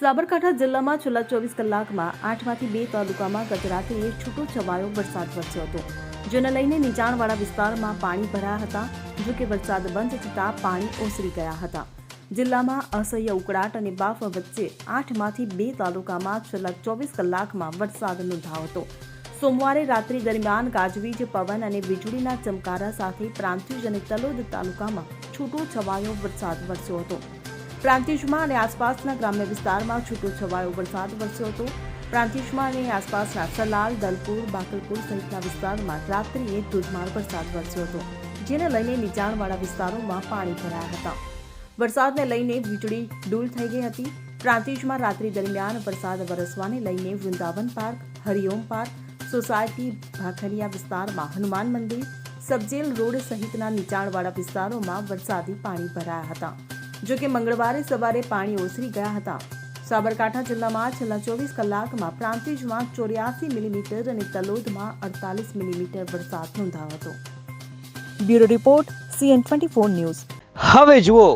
સાબરકાંઠા જિલ્લામાં છેલ્લા ચોવીસ કલાકમાં આઠમાંથી બે તાલુકામાં ગત છૂટો છવાયો વરસાદ વરસ્યો હતો, જેને લઈને નીચાણવાળા વિસ્તારમાં પાણી ભરાયા હતા, જો કે વરસાદ બંધ થતાં પાણી ઓસરી ગયા હતા. જિલ્લામાં અસહ્ય ઉકળાટ અને બાફ વચ્ચે આઠમાંથી બે તાલુકામાં છેલ્લા ચોવીસ કલાકમાં વરસાદ નોંધાયો હતો. સોમવારે રાત્રિ દરમિયાન ગાજવીજ, પવન અને વીજળીના ચમકારા સાથે પ્રાંતિજ અને તલોદ તાલુકામાં છૂટો છવાયો વરસાદ વરસ્યો હતો. પ્રાંતિજમાં અને આસપાસના ગ્રામ્ય વિસ્તારમાં છૂટોછવાયો વરસાદ વરસ્યો હતો. પ્રાંતિજમાં અને આસપાસના સલાલ, દલપુર, બાકલપુર સહિતના વિસ્તારમાં રાત્રિએ ધોધમાર વરસાદ વરસ્યો હતો, જેને લઈને નીચાણવાળા વિસ્તારોમાં પાણી ભરાયા હતા. વરસાદને લઈને વીજળી ડૂલ થઈ ગઈ હતી. પ્રાંતિજમાં રાત્રિ દરમિયાન વરસાદ વરસવાને લઈને Vrindavan park, Hariom park, society, Bhakhariya વિસ્તારમાં હનુમાન મંદિર, સબજેલ રોડ સહિતના નીચાણવાળા વિસ્તારોમાં વરસાદી પાણી ભરાયા હતા. જો કે મંગળવારે સવારે પાણી ઓસરી ગયા હતા. સાબરકાંઠા જિલ્લામાં છેલ્લા ચોવીસ કલાકમાં પ્રાંતિજમાં ચોર્યાસી મિલીમીટર અને તલોદમાં અડતાલીસ મિલીમીટર વરસાદ નોંધાયો હતો. Bureau report, CN twenty four news. હવે જુઓ,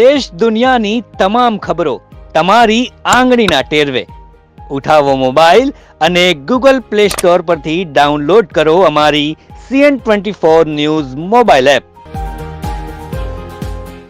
દેશ દુનિયાની તમામ ખબરો તમારી આંગળીના ટેરવે. ઉઠાવો મોબાઈલ અને ગૂગલ પ્લે સ્ટોર પરથી ડાઉનલોડ કરો અમારી CN twenty four news mobile app.